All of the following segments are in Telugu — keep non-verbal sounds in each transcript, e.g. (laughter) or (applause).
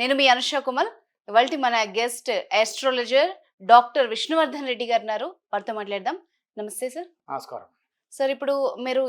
నేను మీ అనుష కుమల్. ఇవాళ మన guest astrologer doctor Vishnuvardhan Reddy గారు ఉన్నారు. వారితో మాట్లాడదాం. నమస్తే సార్. నమస్కారం. సార్ ఇప్పుడు మీరు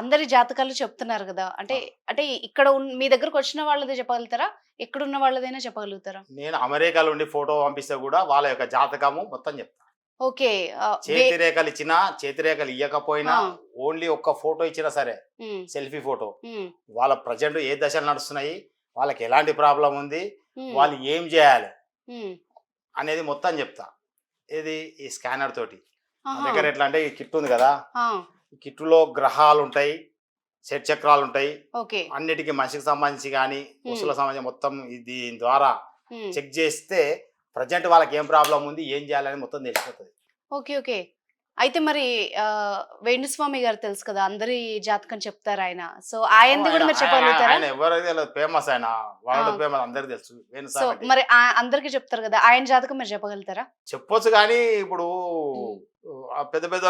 అందరి జాతకాలు చెప్తున్నారు కదా. అంటే అంటే ఇక్కడ మీ దగ్గరకు వచ్చిన వాళ్ళది చెప్పగలుగుతారా? ఎక్కడ ఉన్న వాళ్ళదైనా చెప్పగలుగుతారా? నేను అమెరికాలో ఉండి ఫోటో పంపిస్తే కూడా వాళ్ళ యొక్క జాతకము మొత్తం చెప్తాను ఓకే చేతి రేఖలు ఇచ్చినా చేతి రేఖలు ఇవ్వకపోయినా. ఓన్లీ ఒక్క ఫోటో ఇచ్చినా సరే సెల్ఫీ ఫోటో. వాళ్ళ ప్రజెంట్ ఏ దశలు నడుస్తున్నాయి వాళ్ళకి ఎలాంటి ప్రాబ్లం ఉంది? వాళ్ళు ఏం చేయాలి? అనేది మొత్తం చెప్తా. ఇది ఈ స్కానర్ తోటి. దగ్గర ఎట్లా అంటే ఈ కిట్ ఉంది కదా? కిట్టులో గ్రహాలు ఉంటాయి షట్ చక్రాలు ఉంటాయి అన్నిటికీ మనిషికి సంబంధించి కానీ వస్తువులకు సంబంధించి మొత్తం ఇది దీని ద్వారా చెక్ చేస్తే ప్రజెంట్ వాళ్ళకి ఏం ప్రాబ్లం ఉంది ఏం చేయాలని మొత్తం తెలిసిపోతుంది. Okay okay. అయితే మరి ఆ, వేణుస్వామి గారు తెలుసు కదా అందరి జాతకం చెప్తారు ఆయన. సో ఆయనది కూడా మీరు చెప్పగలుగుతారా? ఆయన ఎవరైతే ఫేమస్ ఆయన వరల్డ్ ఆ. ఫేమస్ అందరికి తెలుసు సో. మరి అందరికీ చెప్తారు కదా ఆయన జాతకం మీరు చెప్పగలుగుతారా? చెప్పొచ్చు కానీ ఇప్పుడు పెద్ద పెద్ద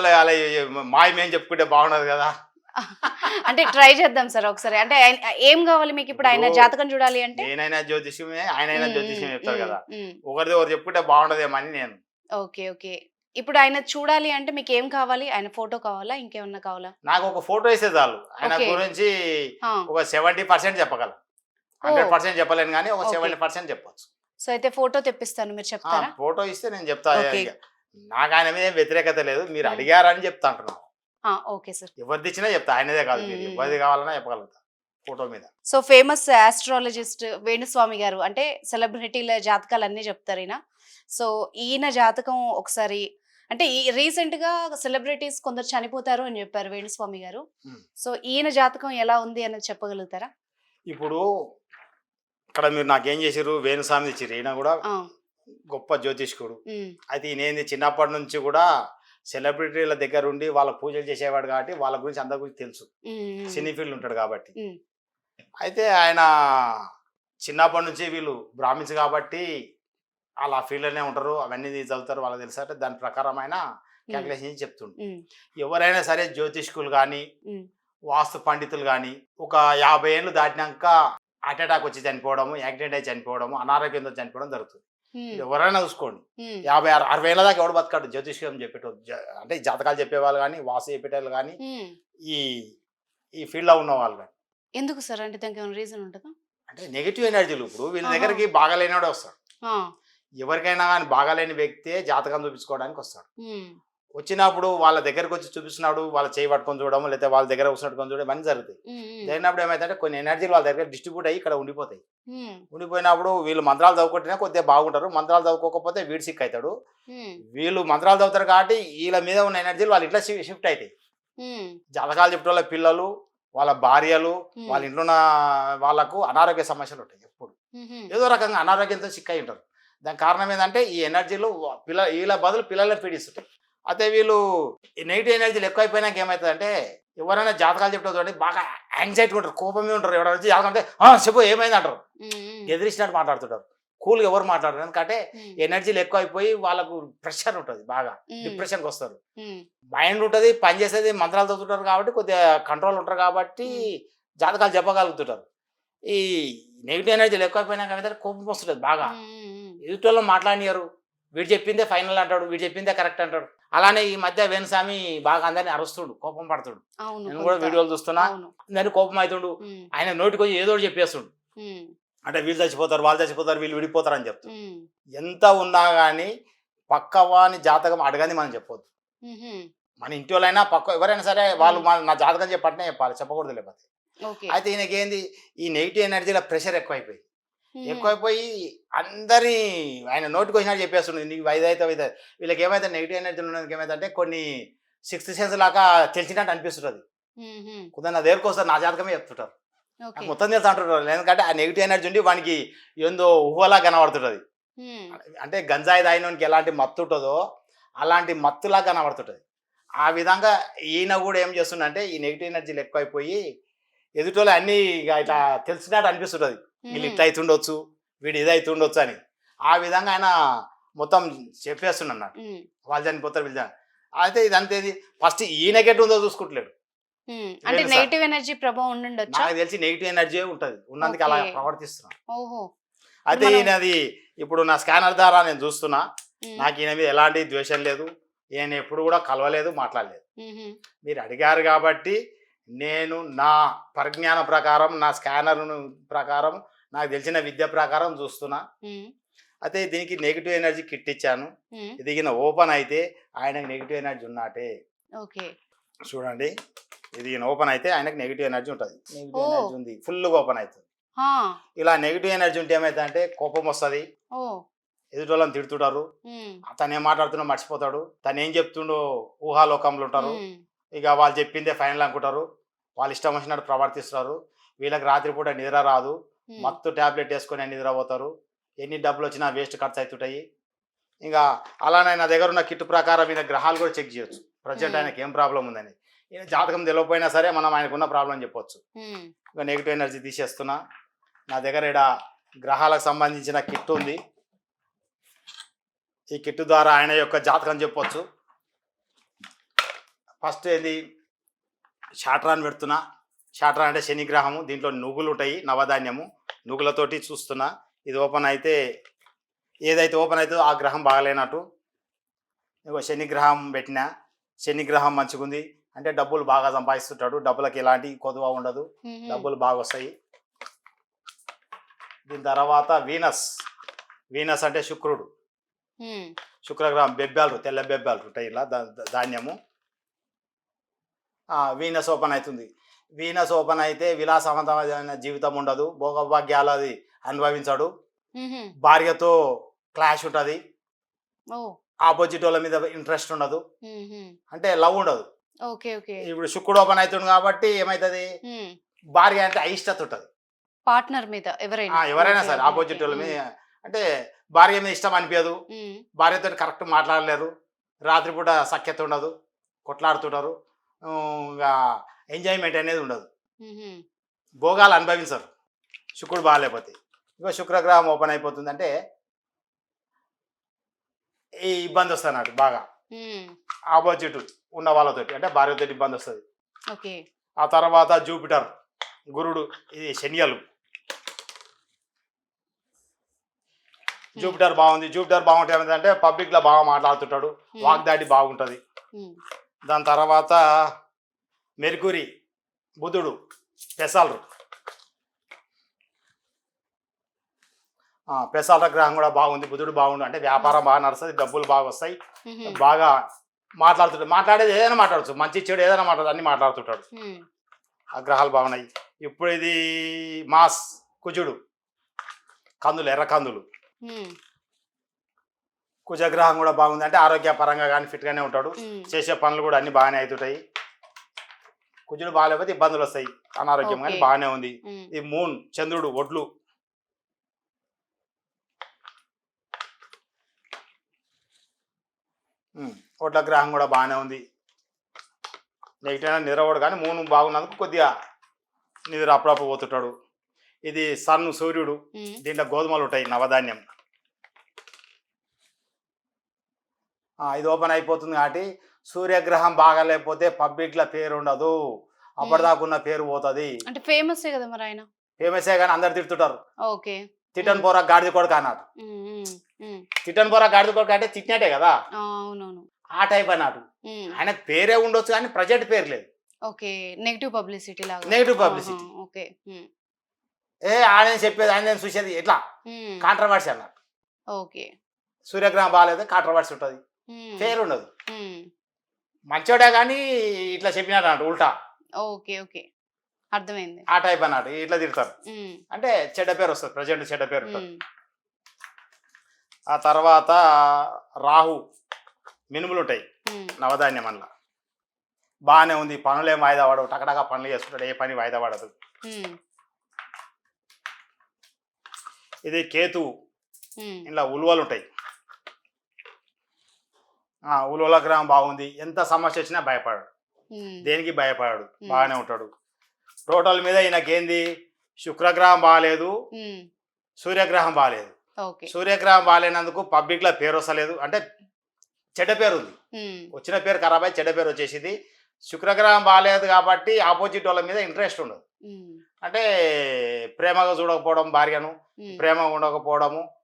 మాయం ఏం చెప్పుకుంటే బాగున్నది కదా. (laughs) అంటే ట్రై చేద్దాం సార్ ఒకసారి. అంటే ఆయన- ఏం కావాలి మీకు ఇప్పుడు ఆయన జాతకం చూడాలి అంటే? నేనైనా జ్యోతిష్యమే ఆయనైనా ఉమ్, జ్యోతిష్యం చెప్తారు కదా. ఒకరిది ఒకరు చెప్పుకుంటే బాగుండదేమని నేను. Okay okay. ఇప్పుడు ఆయన చూడాలి అంటే మీకు ఏం కావాలి? ఆయన ఫోటో కావాలా? ఇంకేమన్నా కావాలా? నాకు ఒక ఫోటో ఇస్తే చాలు. ఆయన Okay. గురించి ఆ, ఒక సెవెంటీ పర్సెంట్ చెప్పగలను హండ్రెడ్ పర్సెంట్ చెప్పలేను కానీ ఒక Okay. సెవెంటీ పర్సెంట్ చెప్పొచ్చు. సో అయితే ఫోటో తెప్పిస్తాను మీరు చెప్తారా? ఫోటో ఇస్తే నేను చెప్తా Okay. ఇక. నాకు ఆయన మీద ఏం వ్యతిరేకత లేదు. మీరు. అడిగారని చెప్తా అంటున్నాను. Okay sir. ఎవరిది ఇచ్చినా చెప్తా. ఆయనదే కాదు మీరు. ఎవరిది కావాలన్నా చెప్పగలుగుతా ఫోటో మీద. So famous astrologist Venuswamy garu అంటే సెలబ్రిటీల జాతకాలు అన్నీ చెప్తారు ఈయన. సో ఈయన జాతకం ఒకసారి అంటే ఈ రీసెంట్గా సెలబ్రిటీస్ కొందరు చనిపోతారు అని చెప్పారు వేణుస్వామి గారు. సో ఈయన జాతకం ఎలా ఉంది అనేది చెప్పగలుగుతారా? ఇప్పుడు ఇక్కడ మీరు నాకేం చేసారు వేణుస్వామి ఇచ్చిర్రు. ఈయన కూడా గొప్ప జ్యోతిష్కుడు. అయితే ఈయనేంది చిన్నప్పటి నుంచి కూడా సెలబ్రిటీల దగ్గర ఉండి వాళ్ళ పూజలు చేసేవాడు కాబట్టి వాళ్ళ గురించి అందరి గురించి తెలుసు. సినీ ఫీల్డ్ ఉంటాడు కాబట్టి. అయితే ఆయన చిన్నప్పటి నుంచి వీళ్ళు బ్రాహ్మిన్స్ కాబట్టి వాళ్ళు ఆ ఫీల్డ్లోనే ఉంటారు. అవన్నీ చదువుతారు వాళ్ళకి తెలుసు అంటే దాని ప్రకారం ఆయన క్యాల్కులేషన్ చేసి చెప్తుండు. ఉమ్, ఎవరైనా సరే జ్యోతిష్కులు కానీ వాస్తు పండితులు కానీ ఒక యాభై ఏళ్ళు దాటినాక అటాక్ వచ్చి చనిపోవడము యాక్సిడెంట్ అయి చనిపోవడము అనారోగ్యంతో చనిపోవడం జరుగుతుంది. ఎవరైనా చూసుకోండి. యాభై ఆరు అరవై ఏళ్ళ దాకా ఎవడు బతకాడు? జ్యోతిష్యం చెప్పేటోళ్ళు అంటే జాతకాలు చెప్పేవాళ్ళు కానీ వాస్తు చెప్పేటోళ్ళు కానీ. ఈ ఈ ఫీల్డ్లో ఉన్న వాళ్ళు కానీ ఎందుకు సార్? అంటే దానికి ఏమైనా రీజన్ ఉంటుందా? అంటే నెగిటివ్ ఎనర్జీలు ఇప్పుడు వీళ్ళ. దగ్గరికి బాగాలేనివాడే వస్తాడు. ఎవరికైనా కానీ బాగాలేని వ్యక్తే జాతకం చూపించుకోవడానికి వస్తాడు. వచ్చినప్పుడు వాళ్ళ దగ్గరకు వచ్చి చూపిస్తున్నాడు వాళ్ళ చేయి పట్టుకొని చూడడం లేకపోతే వాళ్ళ దగ్గర కూర్చున్నట్టుకొని చూడడం అన్నీ జరుగుతాయి. జరిగినప్పుడు ఏమైతే కొన్ని ఎనర్జీలు వాళ్ళ దగ్గర డిస్ట్రిబ్యూట్ అయ్యి ఇక్కడ ఉండిపోతాయి. ఉండిపోయినప్పుడు వీళ్ళు మంత్రాలు చదువుకుంటేనే కొద్దిగా బాగుంటారు. మంత్రాలు చదువుకోకపోతే వీడు సిక్ అవుతాడు. వీళ్ళు మంత్రాలు చదువుతారు కాబట్టి వీళ్ళ మీద ఉన్న ఎనర్జీలు వాళ్ళ ఇంట్లో షిఫ్ట్ అవుతాయి ఉమ్, జాతకాలు చెప్పే వాళ్ళ పిల్లలు వాళ్ళ భార్యలు వాళ్ళ ఇంట్లో ఉన్న వాళ్ళకు అనారోగ్య సమస్యలు ఉంటాయి ఎప్పుడు. ఏదో రకంగా అనారోగ్యంతో సిక్ అయి ఉంటారు. దానికి కారణం ఏంటంటే ఈ ఎనర్జీలు పిల్ల వీళ్ళ బదులు పిల్లలను పీడిస్తుంటాయి అయితే వీళ్ళు నెగిటివ్ ఎనర్జీలు ఎక్కువైపోయినాక ఏమవుతుందంటే ఎవరైనా జాతకాలు చెప్తారు చూడండి బాగా యాంగ్జైటీ ఉంటారు కోపమే ఉంటారు. ఎవరైనా వచ్చి జాతకం అంటే "ఆ, చెప్పు ఏమైంది? అంటారు. ఎదిరిసినట్టు మాట్లాడుతుంటారు. కూల్గా ఎవరు మాట్లాడరు. ఎందుకంటే ఎనర్జీలు ఎక్కువైపోయి వాళ్ళకు ప్రెషర్ ఉంటుంది బాగా డిప్రెషన్కి వస్తారు. మైండ్ ఉంటుంది పని చేసేది మంత్రాలు చదువుతుంటారు కాబట్టి కొద్దిగా కంట్రోల్ ఉంటారు కాబట్టి జాతకాలు చెప్పగలుగుతుంటారు. ఈ నెగిటివ్ ఎనర్జీలు ఎక్కువైపోయినాక ఏమైతే కోపం వస్తుంటుంది బాగా. ఎదుటోళ్ళు మాట్లాడినారు వీడు చెప్పిందే ఫైనల్ అంటాడు వీడు చెప్పిందే కరెక్ట్ అంటాడు. అలానే ఈ మధ్య వేణుస్వామి బాగా అందరిని అరుస్తుడు కోపం పడుతుడు. అవును నేను కూడా. వీడియోలు చూస్తున్నా. అవును. అందరినీ కోపం అవుతుండు ఆయన నోటికి వచ్చి ఏదో చెప్పేస్తుండు. అంటే వీళ్ళు చచ్చిపోతారు వాళ్ళు చచ్చిపోతారు వీళ్ళు విడిపోతారు అని చెప్తారు ఎంత ఉన్నా కానీ పక్కవాని జాతకం అడగని మనం చెప్పొద్దు. మన ఇంటి వాళ్ళైనా పక్క ఎవరైనా సరే వాళ్ళు మన నా జాతకం చెప్పంటే చెప్పాలి చెప్పకూడదు లేకపోతే ఓకే. అయితే ఈయనకి ఏంది ఈ నెగిటివ్ ఎనర్జీలో ప్రెషర్ ఎక్కువైపోయి ఉమ్, ఎక్కువైపోయి అందరి ఆయన నోటికి వచ్చినట్టు చెప్పేస్తుంది నీకు వైదైతే వైద వీళ్ళకి ఏమైతే నెగిటివ్ ఎనర్జీ ఉన్నది ఏమైతే కొన్ని సిక్స్త్ సెన్స్ లాగా తెలిసినట్టు అనిపిస్తుంటుంది. కొందరు నా దగ్గరకు వస్తారు నా జాతకమే చెప్తుంటారు. మొత్తం తెలుసు అంటుంటారు. ఎందుకంటే ఆ నెగిటివ్ ఎనర్జీ ఉండి వానికి ఏందో ఊహలా కనబడుతుంటుంది. అంటే గంజాయి తాగినోనికి ఎలాంటి మత్తు ఉంటుందో అలాంటి మత్తులా కనబడుతుంటుంది. ఆ విధంగా ఈయన కూడా ఏం చేస్తుండంటే ఈ నెగిటివ్ ఎనర్జీలు ఎక్కువైపోయి ఎదుటోళ్ళు అన్ని ఇక ఇట్లా తెలిసినట్టు అనిపిస్తుంటుంది. వీళ్ళు ఇట్లా అవుతుండొచ్చు వీడు ఇది అవుతుండొచ్చు అని. ఆ విధంగా ఆయన మొత్తం చెప్పేస్తున్నాడు ఉమ్, వాళ్ళు చనిపోతారు వీళ్ళు అయితే ఇదంతా ఏది? ఫస్ట్ ఈయనకెట్టు ఉందో చూసుకుంటలేడు. అంటే. నెగిటివ్ ఎనర్జీ ప్రభావం ఉండుండొచ్చా? నాకు తెలిసి నెగిటివ్ ఎనర్జీ ఉంటుంది. ఉన్నందుకు అలా ఓహో. అయితే ఈయనది ఇప్పుడు నా స్కానర్ ద్వారా నేను చూస్తున్నా. నాకు ఈయన మీద ఎలాంటి ద్వేషం లేదు. ఈయన ఎప్పుడు కూడా కలవలేదు మాట్లాడలేదు. మీరు అడిగారు కాబట్టి నేను నా పరిజ్ఞానం ప్రకారం నా స్కానర్ ప్రకారం నాకు తెలిసిన విద్య ప్రకారం చూస్తున్నా. అయితే దీనికి నెగిటివ్ ఎనర్జీ కిట్ ఇచ్చాను. ఇది ఓపెన్ అయితే ఆయనకు నెగిటివ్ ఎనర్జీ ఉన్నట్టే ఓకే. చూడండి. ఇది గిన ఓపెన్ అయితే ఆయనకు నెగిటివ్ ఎనర్జీ ఉంటుంది. నెగిటివ్. ఎనర్జీ ఉంది. ఫుల్గా ఓపెన్ అవుతుంది. ఇలా నెగిటివ్ ఎనర్జీ ఉంటే ఏమైతే కోపం వస్తుంది. ఓ! ఎదుటోళ్ళని తిడుతుంటారు. తను ఏం మాట్లాడుతున్నా మర్చిపోతాడు. తను ఏం చెప్తుండో ఊహాలోకంలో ఉంటారు. ఇక వాళ్ళు చెప్పిందే ఫైనల్ అనుకుంటారు. వాళ్ళు ఇష్టం వచ్చినట్టు ప్రవర్తిస్తారు. వీళ్ళకి రాత్రిపూట నిద్ర రాదు. మత్తు ట్యాబ్లెట్ వేసుకొని నిద్రపోతారు. ఎన్ని డబ్బులు వచ్చినా వేస్ట్ ఖర్చు అవుతుంటాయి ఇంకా అలానే నా దగ్గర ఉన్న కిట్ ప్రకారం ఈయన గ్రహాలు కూడా చెక్ చేయొచ్చు. ప్రజెంట్. ఆయనకి ఏం ప్రాబ్లం ఉందని. ఈయన జాతకం తెలియకపోయినా సరే మనం ఆయనకున్న ప్రాబ్లం చెప్పొచ్చు. ఇంకా నెగిటివ్ ఎనర్జీ తీసేస్తున్నా. నా దగ్గర ఇక్కడ గ్రహాలకు సంబంధించిన కిట్ ఉంది. ఈ కిట్ ద్వారా ఆయన యొక్క జాతకం చెప్పొచ్చు. ఫస్ట్ ఏంది? షాట్రాన్ పెడుతున్నా. షాట్రాన్ అంటే శని గ్రహము దీంట్లో నువ్వులు ఉంటాయి నవధాన్యము. నువ్వులతోటి చూస్తున్నా. ఇది ఓపెన్ అయితే ఏదైతే ఓపెన్ అవుతుందో ఆ గ్రహం బాగలేనట్టు. ఇగో శని గ్రహం పెట్టినా. శని గ్రహం మంచిగుంది. అంటే డబ్బులు బాగా సంపాదిస్తుంటాడు. డబ్బులకి ఎలాంటి కొదువ ఉండదు. డబ్బులు బాగా వస్తాయి దీని తర్వాత వీనస్. వీనస్ అంటే శుక్రుడు. శుక్రగ్రహం బెబ్బాలు తెల్ల బెబ్బాలు ఉంటాయి ఇలా ధాన్యము. వీనస్ ఓపెన్ అవుతుంది. వీనస్ ఓపెన్ అయితే విలాసవంతమైన జీవితం ఉండదు. భోగభాగ్యాలు అది అనుభవించాడు. భార్యతో క్లాష్ ఉంటుంది. ఆపోజిట్ వాళ్ళ మీద ఇంట్రెస్ట్ ఉండదు. అంటే లవ్ ఉండదు. ఇప్పుడు శుక్రుడు ఓపెన్ అవుతుంది కాబట్టి ఏమవుతుంది ఉమ్, భార్య అంటే అయిష్టత ఉంటుంది. పార్ట్నర్ మీద ఎవరైనా. ఎవరైనా సరే ఆపోజిట్ వాళ్ళ మీద అంటే భార్య మీద ఇష్టం అనిపించదు భార్యతో కరెక్ట్ మాట్లాడలేరు. రాత్రిపూట సఖ్యత ఉండదు. కొట్లాడుతుంటారు. ఎంజాయ్మెంట్ అనేది ఉండదు. భోగాలు అనుభవించరు. శుక్రుడు బాగాలేకపోతే. ఇంకో శుక్రగ్రహం ఓపెన్ అయిపోతుంది అంటే ఈ ఇబ్బంది వస్తుంది అన్నట్టు బాగా. ఆపోజిట్ ఉన్న వాళ్ళతోటి అంటే భార్యతో ఇబ్బంది వస్తుంది. ఆ తర్వాత జూపిటర్ గురుడు ఇది శనియలు. జూపిటర్ బాగుంది. జూపిటర్ బాగుంటే ఏమైందంటే పబ్లిక్లో బాగా మాట్లాడుతుంటాడు. వాగ్దాడి బాగుంటది. దాని తర్వాత మెర్కురి బుధుడు పెసాలు పెసాల గ్రహం కూడా బాగుంది. బుధుడు బాగుండు. అంటే వ్యాపారం బాగా నడుస్తుంది డబ్బులు బాగా వస్తాయి. బాగా మాట్లాడుతుంటాడు మాట్లాడేది ఏదైనా మాట్లాడచ్చు. మంచి చెడు ఏదైనా మాట్లాడు అన్ని మాట్లాడుతుంటాడు. ఆ గ్రహాలు బాగున్నాయి. ఇప్పుడు ఇది మాస్ కుజుడు. కందులు ఎర్ర కందులు. కుజగ్రహం కూడా బాగుంది. అంటే ఆరోగ్యపరంగా కానీ ఫిట్గానే ఉంటాడు. చేసే పనులు కూడా అన్ని బాగానే అవుతుంటాయి. కుజుడు బాగాలేకపోతే ఇబ్బందులు వస్తాయి. అనారోగ్యం కానీ. బాగానే ఉంది. ఇది మూన్ చంద్రుడు ఒడ్లు. ఒడ్ల గ్రహం కూడా బాగానే ఉంది. నెగిటివ్ అయినా నిద్రపోడు కానీ మూన్ బాగున్నందుకు కొద్దిగా నిద్ర అప్పుడప్పుడు పోతుంటాడు. ఇది సన్ సూర్యుడు దీంట్లో గోధుమలు ఉంటాయి నవధాన్యం ఆ, ఇది ఓపెన్ అయిపోతుంది కాబట్టి సూర్యగ్రహం బాగా లేకపోతే పబ్లిక్ల పేరు ఉండదు అప్పటిదాకా ఉన్న పేరు పోతుంది. అంటే ఫేమస్ కదా మరి ఆయన? ఫేమసే కానీ అందరు తిడుతుంటారు. ఓకే. తిట్టన్ పోరా గాడిద కొడుకు అన్నాడు. తిట్టన్ పోరా గాడిద కొడుకు అంటే తిట్టినట్టే కదా? ఆ, అవునవును. ఆ టైప్ అన్నాడు. ఉమ్, ఆయనకు పేరే ఉండొచ్చు కానీ ప్రజెంట్ పేరు లేదు. ఓకే. నెగిటివ్ పబ్లిసిటీ లాగా. publicity. ఆహా, ఓకే. ఏ ఆయన చెప్పేది ఆయన చూసేది ఎట్లా? కాంట్రవర్సీ అన్నాడు. ఓకే. సూర్యగ్రహం బాగాలేదు కాంట్రవర్సీ ఉంటుంది. పేరు ఉండదు మంచోడే కానీ ఇట్లా చెప్పినాడు అన్నాడు ఉల్టా. Okay okay. అర్థమైంది. ఆ టైప్ అన్నాడు ఇట్లా తిడతారు. అంటే చెడ్డ పేరు వస్తుంది ప్రజెంట్ చెడ్డ పేరు ఆ తర్వాత రాహు మినుములు ఉంటాయి నవధాన్యం అందులో బాగానే ఉంది పనులు ఏం వాయిదా పడవు టకటకా పనులు చేసుకుంటాడు ఏ పని వాయిదా పడదు. ఇది కేతు. ఇలా ఉలువలు ఉంటాయి ఆ, ఉలువల గ్రహం బాగుంది. ఎంత సమస్య వచ్చినా భయపడాడు. దేనికి భయపడాడు. బాగానే ఉంటాడు. టోటల్ మీద ఈయనకేంది? శుక్రగ్రహం బాగాలేదు. సూర్యగ్రహం బాగాలేదు. సూర్యగ్రహం బాగాలేనందుకు పబ్లిక్లో పేరు వస్తలేదు. అంటే చెడ్డ పేరు ఉంది. వచ్చిన పేరు ఖరాబ్ అయి చెడ్డ పేరు వచ్చేసింది. శుక్రగ్రహం బాగాలేదు కాబట్టి ఆపోజిట్ వాళ్ళ మీద ఇంట్రెస్ట్ ఉండదు. అంటే ప్రేమగా చూడకపోవడం భార్యను ప్రేమగా ఉండకపోవడము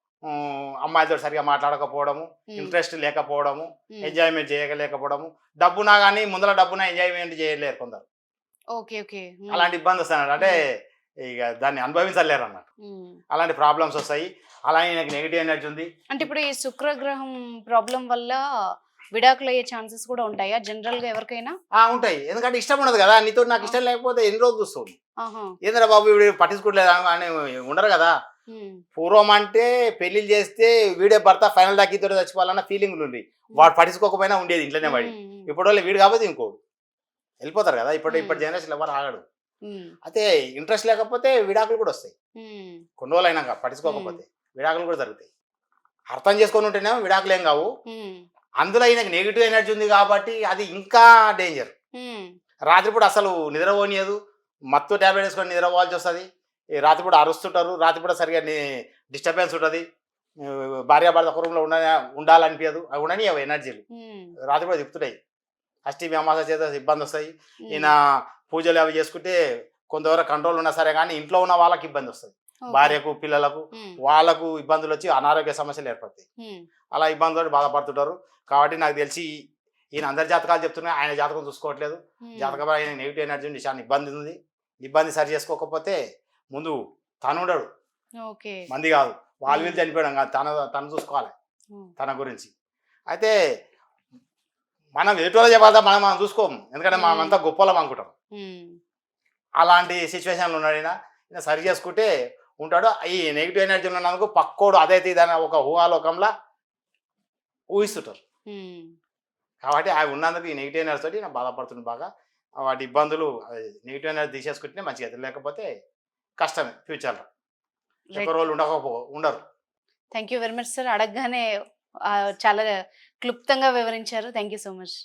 అమ్మాయితో సరిగా మాట్లాడకపోవడము ఇంట్రెస్ట్ లేకపోవడము. ఎంజాయ్మెంట్ చేయలేకపోవడము. డబ్బునా కానీ ముందర డబ్బున ఎంజాయ్మెంట్ చేయలేరు కొందరు. Okay okay. ఉమ్, అలాంటి ఇబ్బంది వస్తాయి అంటే ఇక దాన్ని అనుభవించలేరు అన్నమాట ఉమ్. అలాంటి ప్రాబ్లమ్స్ వస్తాయి. అలాగే నాకు నెగిటివ్ ఎనర్జీ ఉంది. అంటే ఇప్పుడు ఈ శుక్రగ్రహం ప్రాబ్లం వల్ల విడాకులు అయ్యే ఛాన్సెస్ కూడా ఉంటాయా? జనరల్గా ఎవరికైనా ఉంటాయి. ఎందుకంటే ఇష్టం ఉండదు కదా. నీతో నాకు ఇష్టం లేకపోతే ఎన్ని రోజులు చూస్తావు? ఆహా. ఏంద్రా బాబు వీడు పట్టించుకోవట్లేదు? అని ఉండరు కదా. పూర్వం అంటే పెళ్ళిళ్ళు చేస్తే వీడే భర్త ఫైనల్ దాకా ఇద్దరు చచ్చిపోవాలన్న ఫీలింగ్ ఉంది వాడు పట్టించుకోకపోయినా ఉండేది ఇంట్లోనే ఉమ్, ఇప్పుడు వాళ్ళు వీడు కాకపోతే ఇంకోడు. వెళ్ళిపోతారు కదా ఇప్పుడు. ఇప్పుడు జనరేషన్ ఎవరు ఆగడు. అయితే ఇంట్రెస్ట్ లేకపోతే విడాకులు కూడా వస్తాయి. కొన్ని రోజులు అయినాక పట్టించుకోకపోతే విడాకులు కూడా జరుగుతాయి. అర్థం చేసుకొని ఉంటేనేమో విడాకులు ఏం కావు. అందులో ఈయనకి నెగిటివ్ ఎనర్జీ ఉంది కాబట్టి అది ఇంకా డేంజర్ రాత్రిపూట అసలు నిద్రపోనియదు. మత్తు ట్యాబ్లెట్ వేసుకొని నిద్రపోవాల్సి వస్తుంది. రాత్రిపూట అరుస్తుంటారు రాత్రిపూట సరిగా డిస్టర్బెన్స్ ఉంటుంది. భార్య భర్త ఒక రూమ్లో ఉండ ఉండాలనిపించదు అవి ఉండని అవి ఎనర్జీలు. ఉమ్, రాత్రిపూట తిప్పుతున్నాయి అష్టమి అమాస చేత ఇబ్బంది వస్తాయి. ఈయన పూజలు అవి చేసుకుంటే కొంతవరకు కంట్రోల్ ఉన్నా సరే కానీ ఇంట్లో ఉన్న వాళ్ళకి ఇబ్బంది వస్తుంది. భార్యకు పిల్లలకు వాళ్ళకు ఇబ్బందులు వచ్చి అనారోగ్య సమస్యలు ఏర్పడతాయి. అలా ఇబ్బందులు బాధపడుతుంటారు. కాబట్టి నాకు తెలిసి ఈయన అందరి జాతకాలు చెప్తున్నా ఆయన జాతకం చూసుకోవట్లేదు. జాతకం ఆయన నెగిటివ్ ఎనర్జీ ఉంది చాలా ఇబ్బంది ఉంది. ఇబ్బంది సరి చేసుకోకపోతే ముందు తను ఉండడు మంది కాదు. వాళ్ళు వీళ్ళు చనిపోయడం కాదు తన తను చూసుకోవాలి. తన గురించి. అయితే మనం ఎటువంటి చెప్పాలి మనం మనం చూసుకోము ఎందుకంటే మనం అంతా గొప్పలం అనుకుంటాం. అలాంటి సిచ్యువేషన్లు ఉన్నాడు ఈయన. సరి చేసుకుంటే ఉంటాడు. ఈ నెగిటివ్ ఎనర్జీ ఉన్నందుకు పక్కోడు అదైతే ఇదని ఒక ఊహాలోకంలో ఊహిస్తుంటారు. కాబట్టి అవి ఉన్నందుకు ఈ నెగిటివ్ ఎనర్జీ తోటి నేను బాధపడుతుంది బాగా. వాటి ఇబ్బందులు నెగిటివ్ ఎనర్జీ తీసేసుకుంటే మంచిగా. లేకపోతే కష్టమే ఫ్యూచర్లో. ఎక్కువ రోజులు ఉండకపో ఉండరు. Thank you very much sir. అడగగానే చాలా క్లుప్తంగా వివరించారు. Thank you so much.